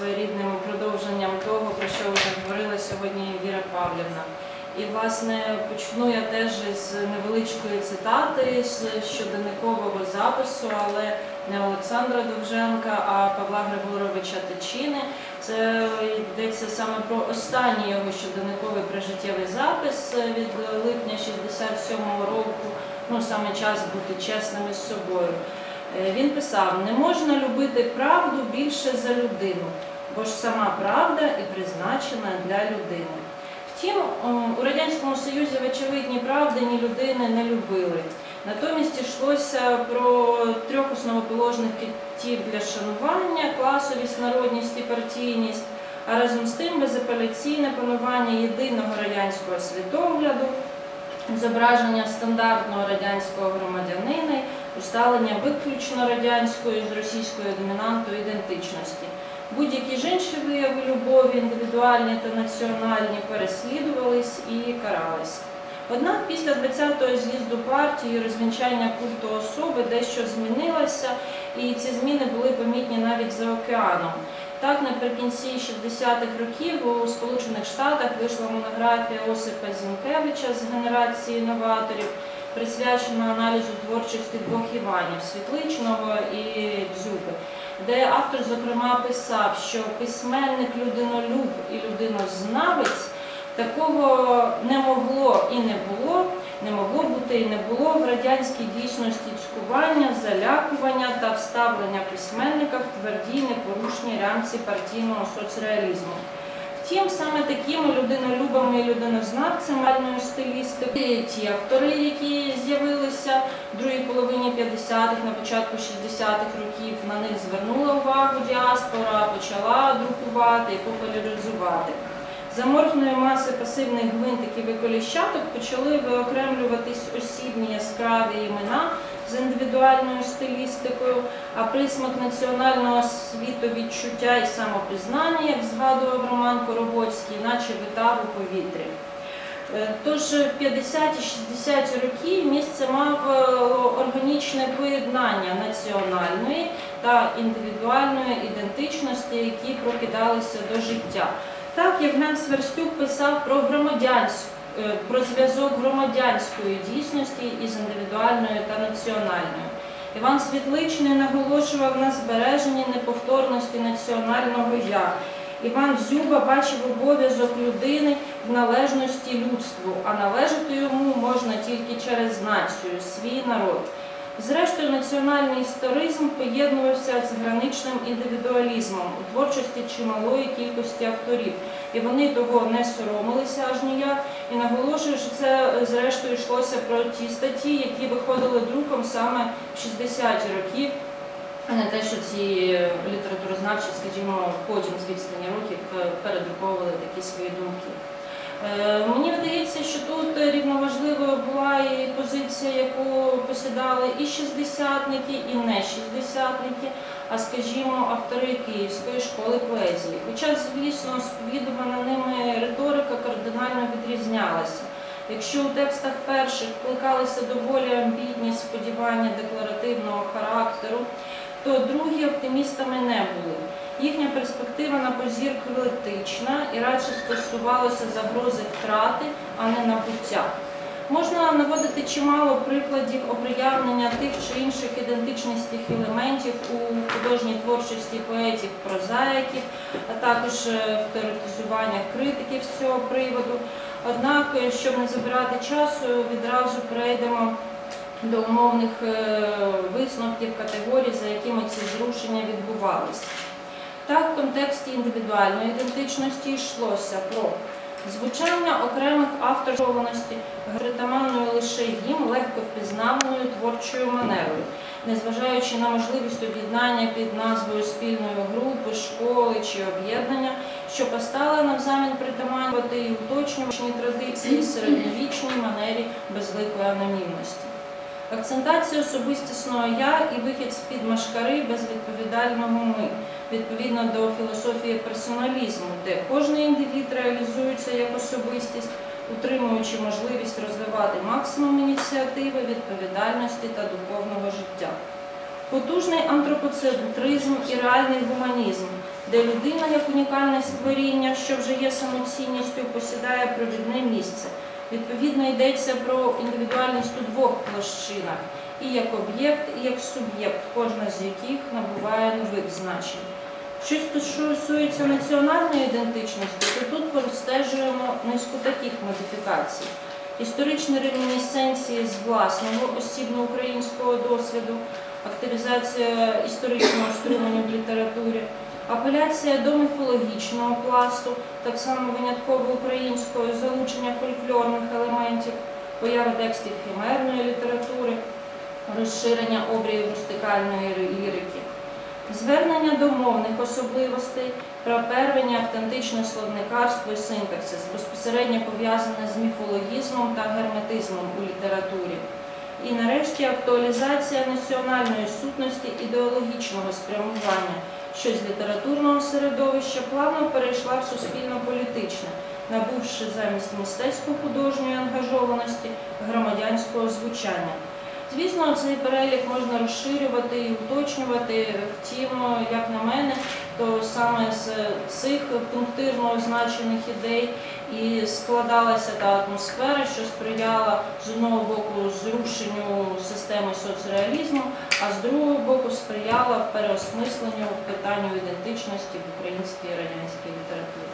своєрідним продовженням того, про що вже говорила сьогодні Віра Павлівна. І, власне, почну я теж з невеличкої цитати з щоденникового запису, але не Олександра Довженка, а Павла Григоровича Тичини. Це йдеться саме про останній його щоденниковий прижиттєвий запис від липня 67-го року. Ну, саме час бути чесними з собою. Е, Він писав: не можна любити правду більше за людину, бо ж сама правда і призначена для людини. Втім, у Радянському Союзі очевидні правди ні людини не любили. Натомість йшлося про трьох основоположних китів для шанування, класовість, народність і партійність, а разом з тим безапеляційне панування єдиного радянського світогляду, зображення стандартного радянського громадянина, усталення виключно радянської з російською домінантою ідентичності. Будь-які ж інші вияви любові, індивідуальні та національні, переслідувались і карались. Однак після 20-го з'їзду партії розвінчання культу особи дещо змінилося, і ці зміни були помітні навіть за океаном. Так, наприкінці 60-х років у Сполучених Штатах вийшла монографія Осипа Зінкевича з генерації новаторів, присвячена аналізу творчості двох Іванів Світличного і Дзюби, де автор, зокрема, писав, що письменник людинолюб і людинознавець такого не могло і не було, не могло бути і не було в радянській дійсності цькування, залякування та вставлення письменника в твердій непорушній рамці партійного соцреалізму. Втім, саме такими людинолюбами і людинознавцями стилістики ті автори, які з'явилися в другій половині 50-х, на початку 60-х років, на них звернула увагу діаспора, почала друкувати і популяризувати. За морфної маси пасивних гвинтиків і коліщаток почали виокремлюватись осібні яскраві імена з індивідуальною стилістикою, а присмак національного світовідчуття і самопізнання, як згадував Роман Коробоцький, наче витав у повітрі. Е, Тож 50-60 роки місце мав е, органічне поєднання національної та індивідуальної ідентичності, які прокидалися до життя. Так Євген Сверстюк писав про громадянську, е, про зв'язок громадянської дійсності із індивідуальною та національною. Іван Світличний наголошував на збереженні неповторності національного я. Іван Зюба бачив обов'язок людини в належності людству, а належати йому можна тільки через націю, свій народ. Зрештою, національний історизм поєднувався з граничним індивідуалізмом у творчості чималої кількості авторів, і вони того не соромилися аж ніяк. Наголошую, що це е, зрештою йшлося про ті статті, які виходили друком саме в 60-ті роки, а не те, що ці е, літературознавчі, скажімо, потім з відстані років е, передруковували такі свої думки. Мені видається, що тут рівноважливою була і позиція, яку посідали і шістдесятники, і не шістдесятники, а скажімо, автори Київської школи поезії. Хоча, звісно, сповідувана ними риторика кардинально відрізнялася. Якщо у текстах перших вкликалися доволі амбітні сподівання декларативного характеру, то другі оптимістами не були. Їхня перспектива на позір критична і радше стосувалася загрози втрати, а не набуття. Можна наводити чимало прикладів оприявнення тих чи інших ідентичних елементів у художній творчості поетів, прозаїків, а також е, в теоретизуваннях критиків з цього приводу. Однак, е, щоб не забирати часу, відразу перейдемо до умовних е, висновків категорій, за якими ці зрушення відбувалися. Так, в контексті індивідуальної ідентичності йшлося про звучання окремих авторськованості, притаманною лише їм легко впізнаваною творчою манерою, незважаючи на можливість об'єднання під назвою спільної групи, школи чи об'єднання, що постала навзамін притаманювати і уточнювачні традиції середньовічній манері безликої анонімності. Акцентація особистісного я і вихід з-під машкари безвідповідального ми, відповідно до філософії персоналізму, де кожен індивід реалізується як особистість, утримуючи можливість розвивати максимум ініціативи, відповідальності та духовного життя. потужний антропоцентризм і реальний гуманізм, де людина як унікальне створіння, що вже є самоцінністю, посідає провідне місце. Відповідно, йдеться про індивідуальність у двох площинах і як об'єкт, і як суб'єкт, кожна з яких набуває нових значень. Що стосується національної ідентичності, то тут простежуємо низку таких модифікацій. Історичні ремінісценції з власного осібно-українського досвіду, активізація історичного струменю в літературі, апеляція до міфологічного пласту, так само винятково українського, залучення фольклорних елементів, поява текстів химерної літератури, розширення обріїв рустикальної лірики. Звернення до мовних особливостей, пропервення автентичне словникарство і синтаксис, безпосередньо пов'язане з міфологізмом та герметизмом у літературі. І нарешті актуалізація національної сутності ідеологічного спрямування, що з літературного середовища плавно перейшла в суспільно-політичне, набувши замість мистецько-художньої ангажованості громадянського звучання. Звісно, цей перелік можна розширювати і уточнювати. Втім, як на мене, то саме з цих пунктирно означених ідей і складалася та атмосфера, що сприяла з одного боку зрушенню системи соцреалізму, а з другого боку сприяла переосмисленню питанню ідентичності в українській і радянській літературі.